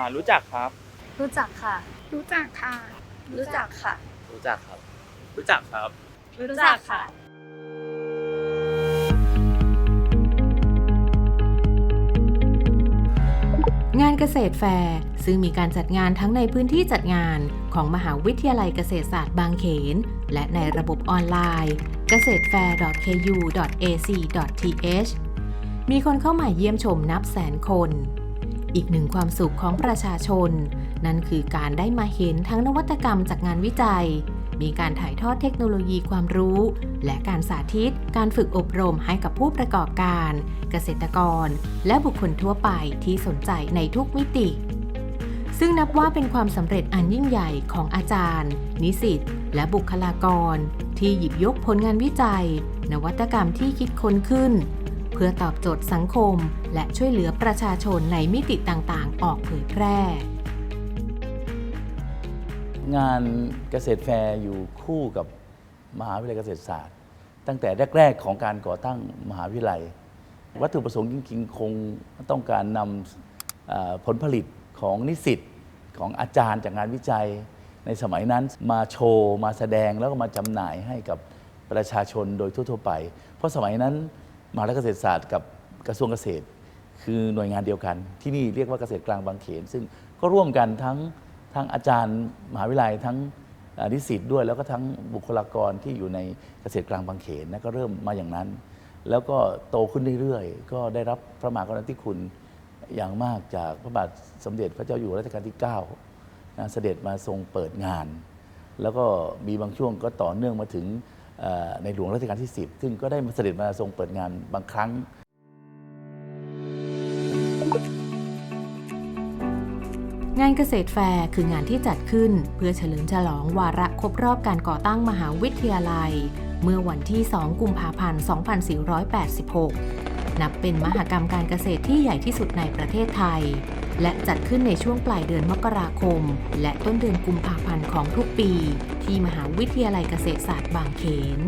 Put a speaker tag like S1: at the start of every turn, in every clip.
S1: อ่ารู้จักครับ
S2: รู้จักค่ะ
S3: รู้จักค่ะ
S2: รู้จักค่ะ
S1: รู้จักครับ รู้จักครับ
S2: รู้จักค่ะ
S4: งานเกษตรแฟร์ซึ่งมีการจัดงานทั้งในพื้นที่จัดงานของมหาวิทยาลัยเกษตรศาสตร์บางเขน และในระบบออนไลน์เกษตร fair.ku.ac.th มีคนเข้ามาเยี่ยมชมนับแสนคน อีกหนึ่งความสุขของประชาชน นั่นคือการได้มาเห็นทั้งนวัตกรรมจากงานวิจัย มีการถ่ายทอดเทคโนโลยีความรู้ และการสาธิต การฝึกอบรมให้กับผู้ประกอบการ เกษตรกร และบุคคลทั่วไปที่สนใจในทุกมิติ ซึ่งนับว่าเป็นความสำเร็จอันยิ่งใหญ่ของอาจารย์ นิสิตและบุคลากร ที่หยิบยกผลงานวิจัย นวัตกรรมที่คิดค้นขึ้น พื่อตอบโจทย์สังคม และช่วยเหลือประชาชนในมิติต่างๆ ออกเผยแพร่
S5: งานเกษตรแฟร์อยู่คู่กับมหาวิทยาลัยเกษตรศาสตร์ ตั้งแต่แรก ๆ ของการก่อตั้งมหาวิทยาลัย วัตถุประสงค์จริงๆ คงต้องการนำผลผลิตของนิสิตของอาจารย์จากงานวิจัย ในสมัยนั้นมาโชว์ มาแสดงแล้วก็มาจำหน่ายให้กับประชาชนโดยทั่ว ๆ ไป เพราะสมัยนั้น มหาวิทยาลัยเกษตรศาสตร์กับกระทรวงเกษตร คือหน่วยงานเดียวกัน ที่นี่เรียกว่าเกษตรกลางบางเขน ซึ่งก็ร่วมกันทั้งทั้งอาจารย์มหาวิทยาลัยทั้งนิสิตด้วย แล้วก็ทั้งบุคลากรที่อยู่ในเกษตรกลางบางเขนนะก็เริ่มมาอย่างนั้น แล้วก็โตขึ้นเรื่อยๆ ก็ได้รับพระมหากรุณาธิคุณอย่างมากจากพระบาทสมเด็จพระเจ้าอยู่หัวรัชกาลที่9นะเสด็จมาทรงเปิดงาน แล้วก็มีบางช่วงก็ต่อเนื่องมาถึง ในหลวงรัชกาลที่ 10 ซึ่งก็ได้มาเสด็จมาทรงเปิดงานบางครั้ง
S4: งานเกษตรแฟร์คืองานที่จัดขึ้น เพื่อเฉลิมฉลองวาระครบรอบการก่อตั้งมหาวิทยาลัย เมื่อวันที่ 2 กุมภาพันธ์ 2486 นับเป็นมหกรรมการเกษตรที่ใหญ่ที่สุดในประเทศไทย และจัดขึ้นในช่วงปลายเดือนมกราคม และต้นเดือนกุมภาพันธ์ของทุกปี ที่มหาวิทยาลัยเกษตรศาสตร์บางเขน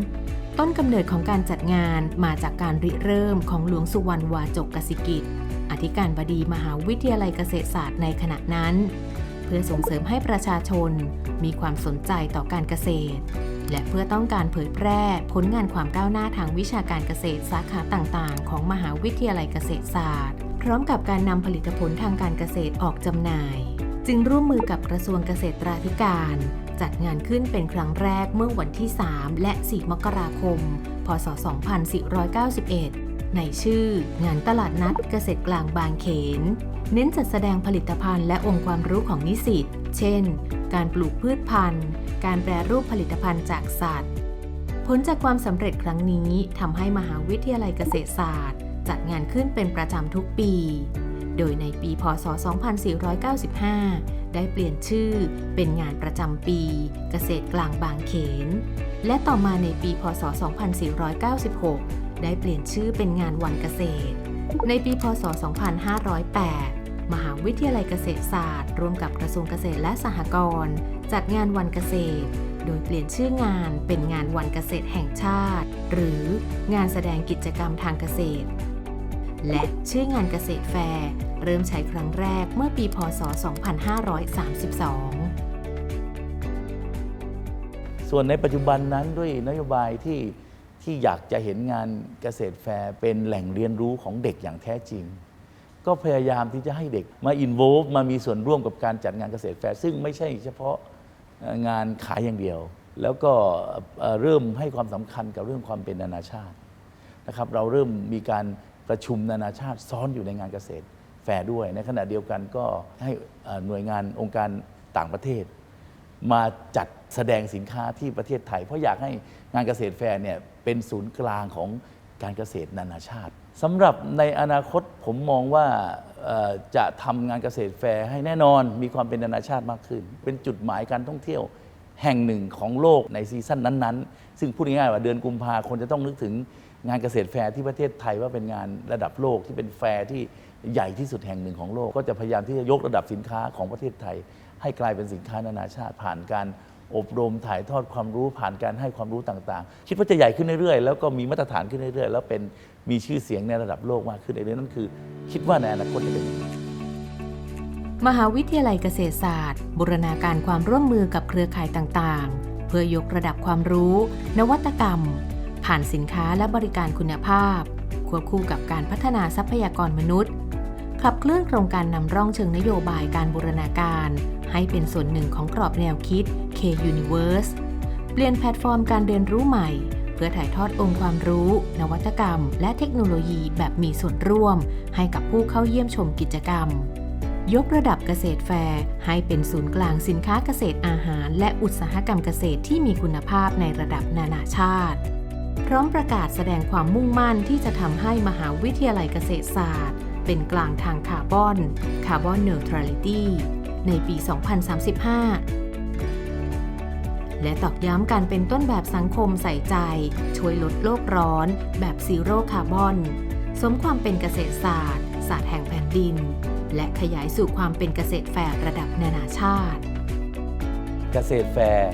S4: ต้นกำเนิดของการจัดงานมาจากการริเริ่มของหลวงสุวรรณวาจกกสิกิจ อธิการบดีมหาวิทยาลัยเกษตรศาสตร์ในขณะนั้น เพื่อส่งเสริมให้ประชาชนมีความสนใจต่อการเกษตร และเพื่อต้องการเผยแพร่ผลงานความก้าวหน้าทางวิชาการเกษตรสาขาต่างๆ ของมหาวิทยาลัยเกษตรศาสตร์ พร้อมกับการนำผลิตผลทางการเกษตรออกจำหน่าย จึงร่วมมือกับกระทรวงเกษตราธิการ จัดงานขึ้นเป็นครั้งแรกเมื่อวันที่ 3 และ 4 มกราคม พศ 2491 ในชื่องานตลาดนัดเกษตรกลางบางเขน เน้นจัดแสดงผลิตภัณฑ์และองค์ความรู้ของนิสิต เช่น การปลูกพืชพันธุ์ การแปรรูปผลิตภัณฑ์จากสัตว์ ผลจากความสำเร็จครั้งนี้ทำให้มหาวิทยาลัยเกษตรศาสตร์ จัดงานขึ้นเป็นประจำทุกปี โดยในปีพศ 2495 ได้เปลี่ยนชื่อเป็นงานประจำปีเกษตรกลางบางเขน และต่อมาในปีพศ 2496 ได้เปลี่ยนชื่อเป็นงานวันเกษตร ในปีพศ 2508มหาวิทยาลัยเกษตรศาสตร์ ร่วมกับกระทรวงเกษตรและสหกรณ์จัดงานวันเกษตร โดยเปลี่ยนชื่องานเป็นงานวันเกษตรแห่งชาติ หรืองานแสดงกิจกรรมทางเกษตร และชื่องานเกษตรแฟร์เริ่มใช้ครั้งแรกเมื่อปีพศ 2532
S5: ส่วนในปัจจุบันนั้นด้วยนโยบายที่ที่อยากจะเห็นงานเกษตรแฟร์เป็นแหล่งเรียนรู้ของเด็กอย่างแท้จริง ก็พยายามที่จะให้เด็กมาอินโวฟมามีส่วนร่วมกับการจัดงานเกษตรแฟร์ซึ่งไม่ใช่เฉพาะงานขายอย่างเดียว แล้วก็เอ่อเริ่มให้ความสำคัญกับเรื่องความเป็นนานาชาตินะครับ เราเริ่มมีการ ประชุมนานาชาติซ้อนอยู่ในงานเกษตรแฟร์ด้วย ในขณะเดียวกันก็ให้หน่วยงานองค์การต่างประเทศ มาจัดแสดงสินค้าที่ประเทศไทย เพราะอยากให้งานเกษตรแฟร์เนี่ยเป็นศูนย์กลางของการเกษตรนานาชาติสำหรับในอนาคตผมมองว่าจะทำงานเกษตรแฟร์ให้แน่นอนมีความเป็นนานาชาติมากขึ้น เป็นจุดหมายการท่องเที่ยวแห่งหนึ่งของโลกในซีซั่นนั้น ๆ ซึ่งพูดง่ายๆว่าเดือนกุมภาคนจะต้องนึกถึง งานเกษตรแฟร์ที่ประเทศไทยว่าเป็นงานระดับโลกที่เป็นแฟร์ที่ใหญ่ที่สุดแห่งหนึ่งของโลก ก็จะพยายามที่จะยกระดับสินค้าของประเทศไทย ให้กลายเป็นสินค้านานาชาติ ผ่านการอบรมถ่ายทอดความรู้ผ่านการให้ความรู้ต่างๆ คิดว่าจะใหญ่ขึ้นเรื่อยๆ แล้วก็มีมาตรฐานขึ้นเรื่อยๆ แล้วเป็นมีชื่อเสียงในระดับโลกมากขึ้นเรื่อยๆนั่นคือ คิดว่าในอนาคตจะเป็น
S4: มหาวิทยาลัยเกษตรศาสตร์ บูรณาการความร่วมมือกับเครือข่ายต่างๆ เพื่อยกระดับความรู้ นวัตกรรม ผ่านสินค้าและบริการคุณภาพ ควบคู่กับการพัฒนาทรัพยากรมนุษย์ ขับเคลื่อนโครงการนำร่องเชิงนโยบายการบูรณาการ ให้เป็นส่วนหนึ่งของกรอบแนวคิด K-Universe เปลี่ยนแพลตฟอร์มการเรียนรู้ใหม่ เพื่อถ่ายทอดองค์ความรู้ นวัตกรรม และเทคโนโลยีแบบมีส่วนร่วม ให้กับผู้เข้าเยี่ยมชมกิจกรรม ยกระดับเกษตรแฟร์ ให้เป็นศูนย์กลางสินค้าเกษตรอาหาร และอุตสาหกรรมเกษตรที่มีคุณภาพในระดับนานาชาติ พร้อมประกาศแสดงความมุ่งมั่นที่จะทำให้มหาวิทยาลัยเกษตรศาสตร์ เป็นกลางทางคาร์บอนคาร์บอนเน u ทรัลิตี้ในปี 2035 และตอกย้ำการเป็นต้นแบบสังคมใส่ใจ ช่วยลดโลกร้อน แบบซีโร่คาร์บอน สมความเป็นเกษตรศาสตร์ ศาสตร์แห่งแผ่นดิน และขยายสู่ความเป็นเกษตรแฟร์ระดับนานาชาติ
S5: เกษตรแฟร์